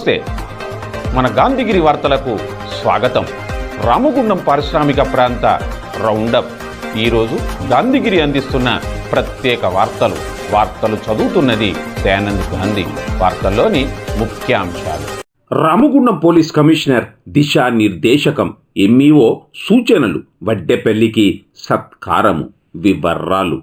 నమస్తే. మన గాంధీగిరి వార్తలకు స్వాగతం. రామగుండం పారిశ్రామిక ప్రాంత రౌండప్. ఈరోజు గాంధీగిరి అందిస్తున్న ప్రత్యేక వార్తలు. వార్తలు చదువుతున్నది దయానంద్ గాంధీ. వార్తల్లోని ముఖ్యాంశాలు. రామగుండం పోలీస్ కమిషనర్ దిశా నిర్దేశకం ఎంఈఓ సూచనలు. వడ్డెపల్లికి సత్కారము. వివరాలు.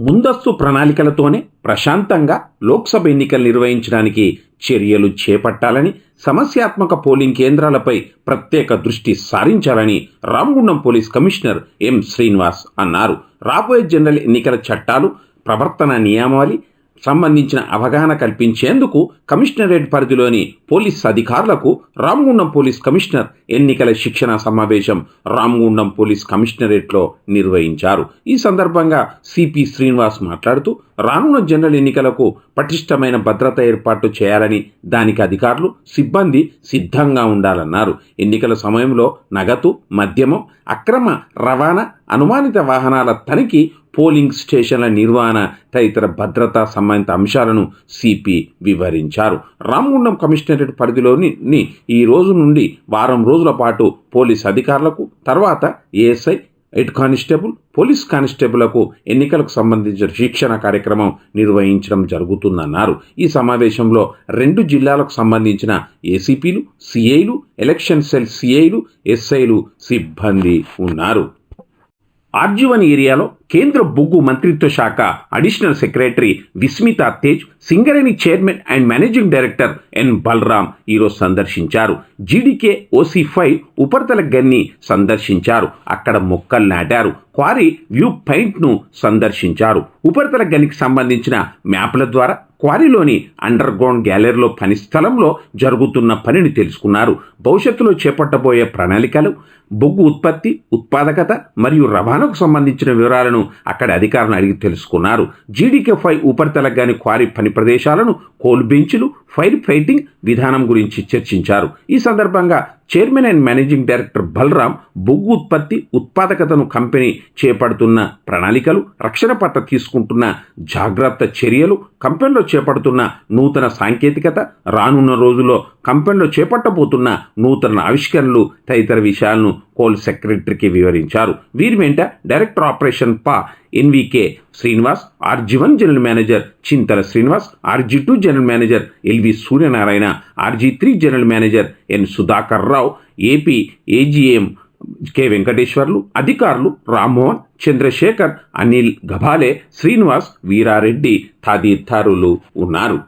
ముందస్తు ప్రణాళికలతోనే ప్రశాంతంగా లోక్సభ ఎన్నికలు నిర్వహించడానికి చర్యలు చేపట్టాలని సమస్యాత్మక పోలింగ్ కేంద్రాలపై ప్రత్యేక దృష్టి సారించాలని Ramagundam police commissioner M Srinivas అన్నారు. రాబోయే జనరల్ ఎన్నికల చట్టాలు ప్రవర్తన నియమావళి సంబంధించిన అవగాహన కల్పించేందుకు కమిషనరేట్ పరిధిలోని పోలీస్ అధికారులకు రామగుండం పోలీస్ కమిషనర్ ఎన్నికల శిక్షణ సమావేశం రామగుండం పోలీస్ కమిషనరేట్లో నిర్వహించారు. ఈ సందర్భంగా సిపి శ్రీనివాస్ మాట్లాడుతూ రానున్న జనరల్ ఎన్నికలకు పటిష్టమైన భద్రత ఏర్పాటు చేయాలని దానికి అధికారులు సిబ్బంది సిద్ధంగా ఉండాలన్నారు. ఎన్నికల సమయంలో నగదు మద్యమం అక్రమ రవాణా అనుమానిత వాహనాల తనిఖీ పోలింగ్ స్టేషన్ల నిర్వహణ తదితర భద్రతా సంబంధిత అంశాలను సిపి వివరించారు. రామగుండం కమిషనరేట్ పరిధిలోని ఈ రోజు నుండి వారం రోజుల పాటు పోలీస్ అధికారులకు తర్వాత ఏఎస్ఐ హెడ్ కానిస్టేబుల్ పోలీస్ కానిస్టేబుల్లకు ఎన్నికలకు సంబంధించిన శిక్షణ కార్యక్రమం నిర్వహించడం జరుగుతుందన్నారు. ఈ సమావేశంలో రెండు జిల్లాలకు సంబంధించిన ఏసీపీలు సిఐలు ఎలక్షన్ సెల్ సిఐలు ఎస్ఐలు సిబ్బంది ఉన్నారు. ఆర్జీవన్ ఏరియాలో కేంద్ర బొగ్గు మంత్రిత్వ శాఖ additional secretary Vismita Tej Singareni chairman and managing director N Balaram ఈరోజు సందర్శించారు. జీడీకే ఓసీ ఫైవ్ ఉపరితల గన్ని సందర్శించారు. అక్కడ మొక్కలు నాటారు. క్వారీ వ్యూ పాయింట్ను సందర్శించారు. ఉపరితల గనికి సంబంధించిన మ్యాప్ల ద్వారా క్వారీలోని అండర్ గ్రౌండ్ గ్యాలరీలో పని స్థలంలో జరుగుతున్న పనిని తెలుసుకున్నారు. భవిష్యత్తులో చేపట్టబోయే ప్రణాళికలు బొగ్గు ఉత్పత్తి ఉత్పాదకత మరియు రవాణాకు సంబంధించిన వివరాలను అక్కడ అధికారులను అడిగి తెలుసుకున్నారు. జీడీకే ఫైవ్ ఉపరితల గాని క్వారీ పని ప్రదేశాలను కోల్ బెంచ్లు ఫైర్ ఫైటింగ్ విధానం గురించి చర్చించారు. ఈ సందర్భంగా chairman and managing director Balaram బొగ్గు ఉత్పత్తి ఉత్పాదకతను కంపెనీ చేపడుతున్న ప్రణాళికలు రక్షణ పట్ల తీసుకుంటున్న జాగ్రత్త చర్యలు కంపెనీలో చేపడుతున్న నూతన సాంకేతికత రానున్న రోజుల్లో కంపెనీలో చేపట్టబోతున్న నూతన ఆవిష్కరణలు తదితర విషయాలను కోల్ సెక్రటరీకి వివరించారు. వీరి వెంట డైరెక్టర్ ఆపరేషన్ పా NVK Srinivas RG one general manager Chintala Srinivas RG two general manager LV Suryanarayana RG three general manager N Sudhakar Rao AP AGM K Venkateshwarlu అధికారులు రామ్మోహన్ చంద్రశేఖర్ అనిల్ గభాలే శ్రీనివాస్ వీరారెడ్డి తదితరులు ఉన్నారు.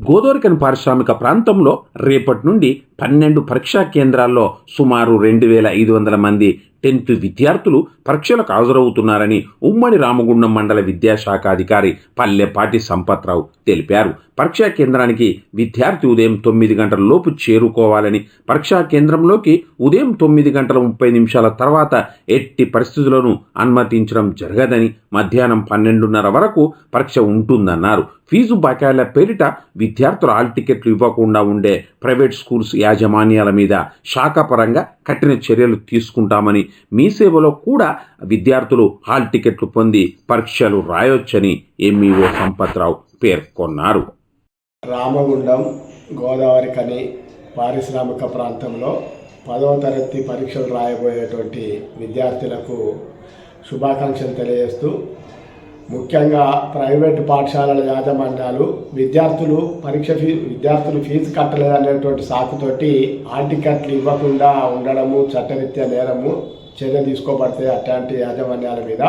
గోదోరికన్ పారిశ్రామిక ప్రాంతంలో రేపటి నుండి పన్నెండు పరీక్షా కేంద్రాల్లో సుమారు రెండు వేల ఐదు వందల మంది టెన్త్ విద్యార్థులు పరీక్షలకు హాజరవుతున్నారని ఉమ్మడి రామగుండం మండల విద్యాశాఖ అధికారి పల్లెపాటి సంపత్రావు తెలిపారు. పరీక్షా కేంద్రానికి విద్యార్థి ఉదయం తొమ్మిది గంటల లోపు చేరుకోవాలని పరీక్షా కేంద్రంలోకి ఉదయం తొమ్మిది గంటల ముప్పై నిమిషాల తర్వాత ఎట్టి పరిస్థితులను అనుమతించడం జరగదని మధ్యాహ్నం పన్నెండున్నర వరకు పరీక్ష ఉంటుందన్నారు. ఫీజు బకాయిల పేరిట విద్యార్థులు హాల్ టికెట్లు ఇవ్వకుండా ఉండే ప్రైవేట్ స్కూల్స్ యాజమాన్యాల మీద శాఖపరంగా కఠిన చర్యలు తీసుకుంటామని మీ సేవలో కూడా విద్యార్థులు హాల్ టికెట్లు పొంది పరీక్షలు రాయొచ్చని ఎంఈఓ సంపత్రావు పేర్కొన్నారు. రామగుండం గోదావరి కని పారిశ్రామిక ప్రాంతంలో పదవ తరగతి పరీక్షలు రాయబోయేటువంటి విద్యార్థులకు శుభాకాంక్షలు తెలియజేస్తూ ముఖ్యంగా ప్రైవేటు పాఠశాలల యాజమాన్యాలు విద్యార్థులు పరీక్ష ఫీ విద్యార్థులు ఫీజు కట్టలేదనేటువంటి సాకుతోటి హాల్ ఇవ్వకుండా ఉండడము చట్టరీత్యా నేరము చర్య తీసుకోబడతాయి అట్లాంటి యాజమాన్యాల మీద.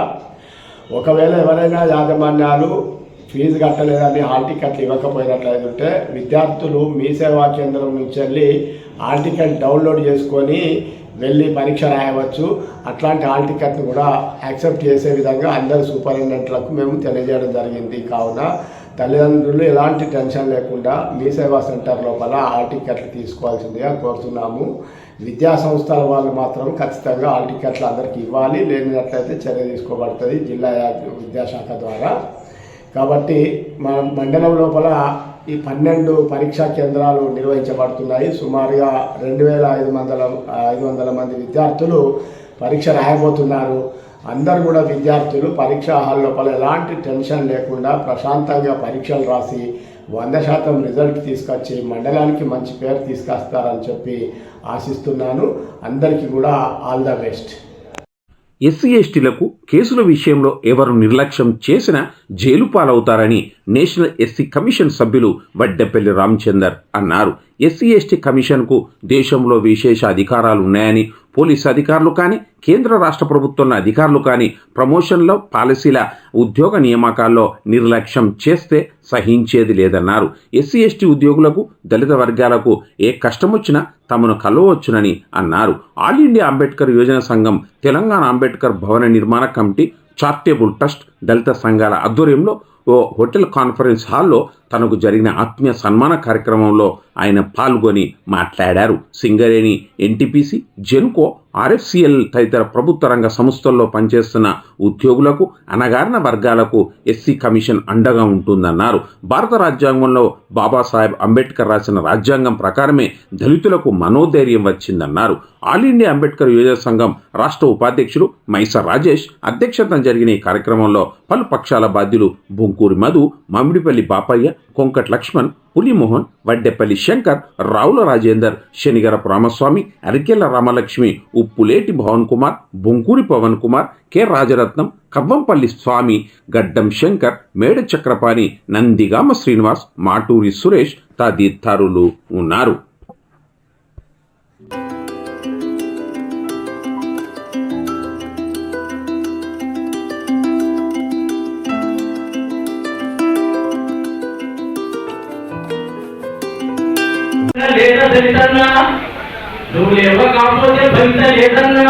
ఒకవేళ ఎవరైనా యాజమాన్యాలు ఫీజు కట్టలేదని హాల్ టికెట్లు ఇవ్వకపోయినట్లయితే విద్యార్థులు మీ సేవా కేంద్రం నుంచి వెళ్ళి హాల్ టికెట్ డౌన్లోడ్ చేసుకొని వెళ్ళి పరీక్ష రాయవచ్చు. అట్లాంటి హాల్ టికెట్ను కూడా యాక్సెప్ట్ చేసే విధంగా అందరు సూపరింటెండెంట్లకు మేము తెలియజేయడం జరిగింది. కావున తల్లిదండ్రులు ఎలాంటి టెన్షన్ లేకుండా మీ సేవా సెంటర్ లోపల హాల్ టికెట్లు తీసుకోవాల్సిందిగా కోరుతున్నాము. విద్యా సంస్థల వాళ్ళు మాత్రం ఖచ్చితంగా హాల్ టికెట్లు అందరికీ ఇవ్వాలి. లేనినట్లయితే చర్య తీసుకోబడుతుంది జిల్లా విద్యాశాఖ ద్వారా. కాబట్టి మన మండలం లోపల ఈ పన్నెండు పరీక్షా కేంద్రాలు నిర్వహించబడుతున్నాయి. సుమారుగా రెండు వేల ఐదు వందల ఐదు వందల మంది విద్యార్థులు పరీక్ష రాయబోతున్నారు. అందరు కూడా విద్యార్థులు పరీక్షా హాల్ లోపల ఎలాంటి టెన్షన్ లేకుండా ప్రశాంతంగా పరీక్షలు రాసి వంద శాతం రిజల్ట్ తీసుకొచ్చి మండలానికి మంచి పేరు తీసుకొస్తారని చెప్పి ఆశిస్తున్నాను. అందరికీ కూడా ఆల్ ద బెస్ట్. ఎస్సీ ఎస్టీలకు కేసుల విషయంలో ఎవరు నిర్లక్ష్యం చేసినా జైలు పాలవుతారని నేషనల్ ఎస్సీ కమిషన్ సభ్యులు వడ్డెపల్లి రామచందర్ అన్నారు. ఎస్సీ ఎస్టీ కమిషన్కు దేశంలో విశేష అధికారాలు ఉన్నాయని పోలీస్ అధికారులు కానీ కేంద్ర రాష్ట్ర ప్రభుత్వంలో అధికారులు కానీ ప్రమోషన్లో పాలసీల ఉద్యోగ నియామకాల్లో నిర్లక్ష్యం చేస్తే సహించేది లేదన్నారు. ఎస్సీ ఎస్టీ ఉద్యోగులకు దళిత వర్గాలకు ఏ కష్టం వచ్చినా తమను కలవచ్చునని అన్నారు. ఆల్ ఇండియా అంబేద్కర్ యోజన సంఘం తెలంగాణ అంబేద్కర్ భవన నిర్మాణ కమిటీ చార్టేబుల్ ట్రస్ట్ దళిత సంఘాల ఆధ్వర్యంలో ఓ హోటల్ కాన్ఫరెన్స్ హాల్లో తనకు జరిగిన ఆత్మీయ సన్మాన కార్యక్రమంలో ఆయన పాల్గొని మాట్లాడారు. సింగరేణి ఎన్టీపీసీ జెన్కో ఆర్ఎఫ్సిఎల్ తదితర ప్రభుత్వ రంగ సంస్థల్లో పనిచేస్తున్న ఉద్యోగులకు అనగారిన వర్గాలకు ఎస్సీ కమిషన్ అండగా ఉంటుందన్నారు. భారత రాజ్యాంగంలో బాబాసాహెబ్ అంబేద్కర్ రాసిన రాజ్యాంగం ప్రకారమే దళితులకు మనోధైర్యం వచ్చిందన్నారు. ఆల్ ఇండియా అంబేద్కర్ యువజన సంఘం రాష్ట్ర ఉపాధ్యక్షుడు మైసా రాజేష్ అధ్యక్షతన జరిగిన ఈ కార్యక్రమంలో పలు పక్షాల బాధ్యులు బొంకూరి మధు మామిడిపల్లి బాపయ్య కొంకట్ లక్ష్మణ్ పులిమోహన్ వడ్డెపల్లి శంకర్ రావుల రాజేందర్ శనిగరపు రామస్వామి అరికెల రామలక్ష్మి ఉప్పులేటి భవన్ కుమార్ బొంకూరి పవన్ కుమార్ కె రాజరత్నం కవ్వంపల్లి స్వామి గడ్డం శంకర్ మేడ చక్రపాణి నందిగామ శ్రీనివాస్ మాటూరి సురేష్ తదితరులు ఉన్నారు. దళితన్నా? నువ్వు లేవ కాకపోతే ఫలిత లేదన్నా?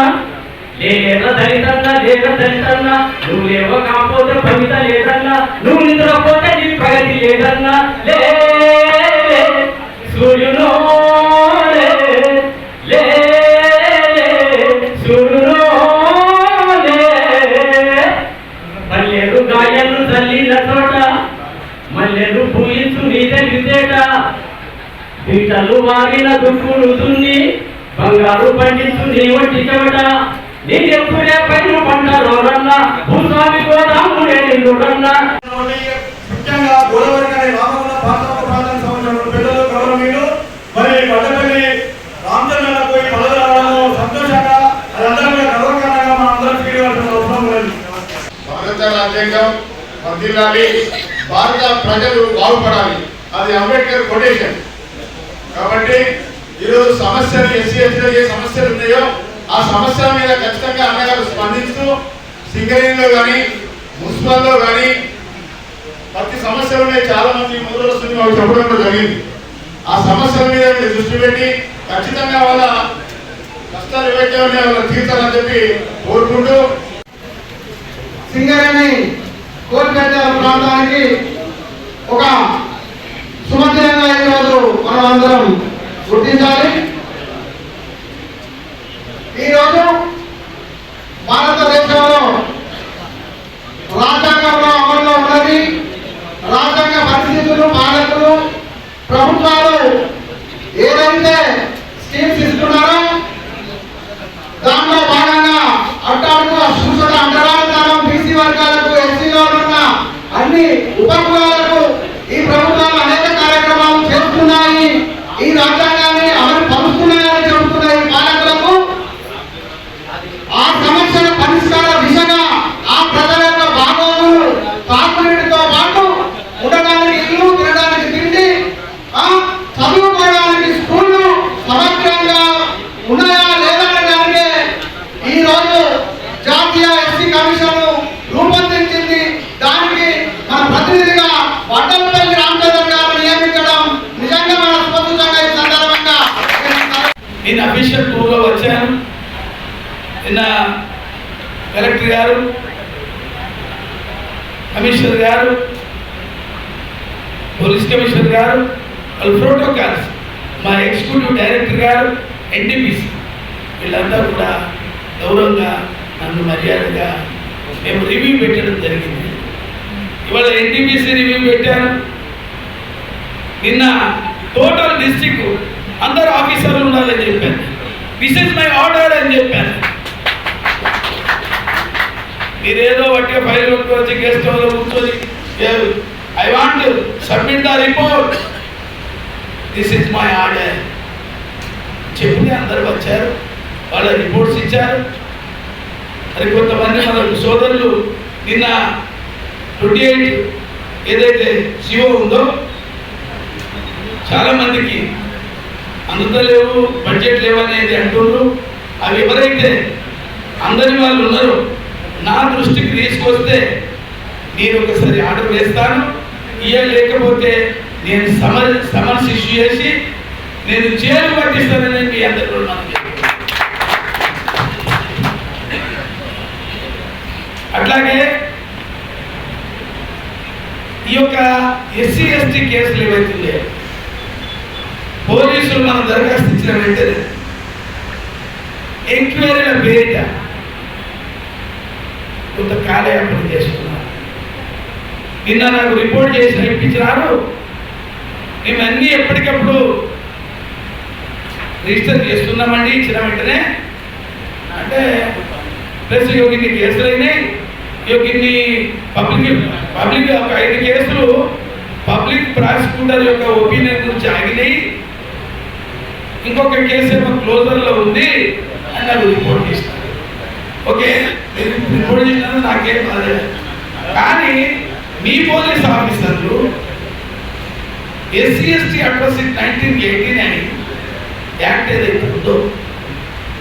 లేక దళితన్నా లేక దళితన్నా? నువ్వు లేవ కాకపోతే ఫలిత లేదన్నా? నువ్వు నిద్రపోతే నీ ప్రగతి లేదన్నా? లే. సూర్యుడు బంగారు పండించు నీ వంటి చెమట. నీకెప్పుడే పైన పంట రోరన్న భూస్వామి ముఖ్యంగా గోదావరి ప్రాంతం ప్రాంతానికి సంబంధించిన పెద్దలు గౌరవనీయులు మరి. రామచంద్ర పోయి సంతోషంగా కూడా గర్వకారణంగా మనం అందరం అవసరం భారత రాజ్యాంగం భారత ప్రజలు బాగుపడాలి. అది అంబేద్కర్ కొటేషన్. కాబట్టి ఈరోజు సమస్యలు ఎస్సీ ఏ సమస్యలు ఉన్నాయో ఆ సమస్యల మీద ఖచ్చితంగా అన్నగారు స్పందిస్తూ సింగరేణిలో కానీ మున్సిపల్లో కానీ ప్రతి సమస్యలు ఉన్నాయి. చాలా మంది మూడు వస్తుంది మాకు చెప్పడం కూడా జరిగింది. ఆ సమస్యల మీద మీరు దృష్టి పెట్టి ఖచ్చితంగా వాళ్ళ కష్టాలు ఏవైతే ఉన్నాయో వాళ్ళ తీర్చాలని చెప్పి కోరుకుంటూ సింగరేణి కోల్పేట ప్రాంతానికి ఒక సుమధ్యంగా ఈరోజు మనం అందరం గుర్తించాలి. అన్ని ఉపకులాలకు ఈ ప్రభుత్వాలు అనేక కార్యక్రమాలు చేస్తున్నాయి ఈ రాజ్యాంగాన్ని అమలు పరుస్తున్నాయని చెబుతున్న ఈ పాలకులకు ఆ సమస్యల పరిష్కార దిశగా ఆ ప్రజల యొక్క బాగోగులు తాగునీటితో పాటు ఉండడానికి ఇల్లు తినడానికి తిండి ఆ చదువుకోవడానికి స్కూళ్ళు సమగ్రంగా ఉన్నాయా లేదనే దానికే ఈ రోజు జాతీయ ఎస్సీ కమిషన్ రూపొందించింది దానికి మన ప్రతినిధిగా వడ్డలపల్లి రామచంద్ర గారు నియమించడం నిజంగా మన స్పందించగా ఈ సందర్భంగా నేను డివిజన్ టూలో వచ్చాను. నిన్న కలెక్టర్ గారు కమిషనర్ గారు పోలీస్ కమిషనర్ గారు వాళ్ళు ప్రోటోకాల్స్ మా ఎగ్జిక్యూటివ్ డైరెక్టర్ గారు ఎన్టీపీసీ వీళ్ళంతా కూడా గౌరవంగా నన్ను మర్యాదగా మేము రివ్యూ పెట్టడం జరిగింది. ఇవాళ ఎన్టీపీసీ రివ్యూ పెట్టాను. నిన్న టోటల్ డిస్టిక్ అందరు ఆఫీసర్లు ఉండాలని చెప్పాను దిస్ ఇస్ మై ఆర్డర్ అని చెప్పాను. మీరేదో వాటిగా ఫైల్ కొట్టుకోవచ్చు గెస్ట్ హౌస్లో కూర్చొని I want submit the report this is my order చెప్పి అందరు వచ్చారు. వాళ్ళ రిపోర్ట్స్ ఇచ్చారు. మరి కొంతమంది మన సోదరులు నిన్న ట్వంటీ ఎయిట్ ఏదైతే సిఓ ఉందో చాలా మందికి అందుతలేవు బడ్జెట్ లేవు అనేది అంటున్నారు అవి ఎవరైతే అందరి వాళ్ళు ఉన్నారో నా దృష్టికి తీసుకొస్తే నేను ఒకసారి ఆర్డర్ వేస్తాను. ఇయ్య లేకపోతే నేను సమర్ సమన్స్ ఇష్యూ చేసి నేను చేరు పట్టిస్తానని మీ అందరిలో అట్లాగే ఈ యొక్క ఎస్సీ ఎస్టీ కేసులు ఏవైతుందే పోలీసులు మనం దరఖాస్తు ఇచ్చిన వెంటనే ఎంక్వైరీల పేరిట కొంత కాలయాపన చేసుకున్నారు నిన్న నాకు రిపోర్ట్ చేసి ఇప్పించినారు మేము అన్నీ ఎప్పటికప్పుడు రిజిస్టర్ చేస్తున్నామండి. ఇచ్చిన వెంటనే అంటే ప్లస్ యోగిని కేసులు అయినాయి. యోగిని పబ్లిక్ పబ్లిక్ ఒక ఐదు కేసులు పబ్లిక్ ప్రాసిక్యూటర్ యొక్క ఒపీనియన్ గురించి ఆగినాయి. ఇంకొక కేసు ఏమో క్లోజర్లో ఉంది అని నాకు రిపోర్ట్ చేసినారు ఓకే? మీరు రిపోర్ట్ చేసినా నాకేం బాధ కానీ మీ పోలీస్ ఆఫీసర్లు SC ST atrocity nineteen eighty nine act ఏదైతే ఉందో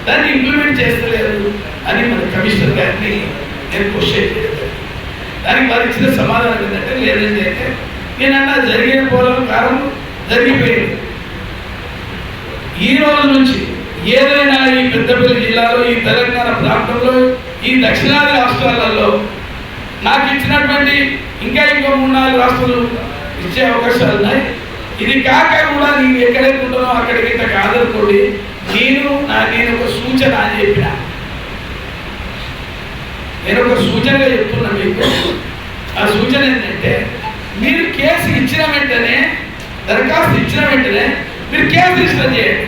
దాన్ని ఇంప్లిమెంట్ చేస్తలేరు అని మన కమిషనర్ గారిని నేను క్వశ్చన్ దానికి వారు ఇచ్చిన సమాధానం ఏంటంటే లేదంటే అంటే నేనన్నా జరిగిన పోలం కారణం జరిగిపోయింది. ఈ రోజు నుంచి ఏదైనా ఈ పెద్దపల్లి జిల్లాలో ఈ తెలంగాణ ప్రాంతంలో ఈ దక్షిణాది రాష్ట్రాలలో నాకు ఇచ్చినటువంటి ఇంకా ఇంకో మూడు నాలుగు రాష్ట్రాలు ఇచ్చే అవకాశాలు ఉన్నాయి. ఇది కాక కూడా నేను ఎక్కడైతే ఉంటానో అక్కడికి ఇంత కాదనుకోండి నేను నా నేను ఒక సూచన అని చెప్పిన. నేను ఒక సూచనగా చెప్తున్నా మీకు. ఆ సూచన ఏంటంటే మీరు కేసు ఇచ్చిన వెంటనే దరఖాస్తు ఇచ్చిన వెంటనే మీరు కేసు రిజిస్టర్ చేయండి.